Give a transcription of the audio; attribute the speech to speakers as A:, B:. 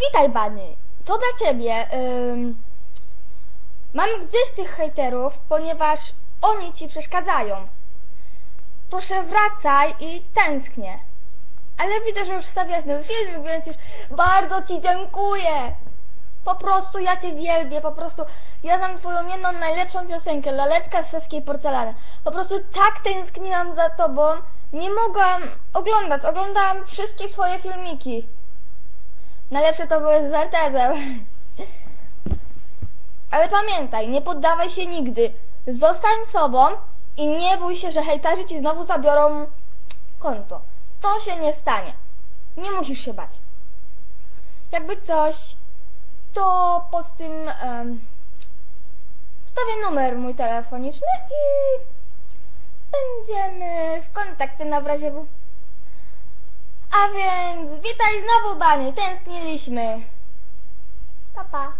A: Witaj, Bany. To dla ciebie. Ym... Mam gdzieś tych hejterów, ponieważ oni ci przeszkadzają. Proszę wracaj i tęsknię. Ale widzę, że już stawiasz ten film, więc już bardzo ci dziękuję. Po prostu ja cię wielbię, po prostu ja znam twoją jedną najlepszą piosenkę, Laleczka z saskiej porcelany. Po prostu tak tęskniłam za tobą, nie mogłam oglądać, oglądałam wszystkie twoje filmiki. Najlepsze to były z Artezem. Ale pamiętaj, nie poddawaj się nigdy. Zostań sobą i nie bój się, że hejterzy ci znowu zabiorą konto. To się nie stanie. Nie musisz się bać. Jakby coś, to pod tym em, wstawię numer mój telefoniczny i będziemy w kontakcie na w razie W. A więc witaj znowu, Bany, tęskniliśmy. Pa, pa.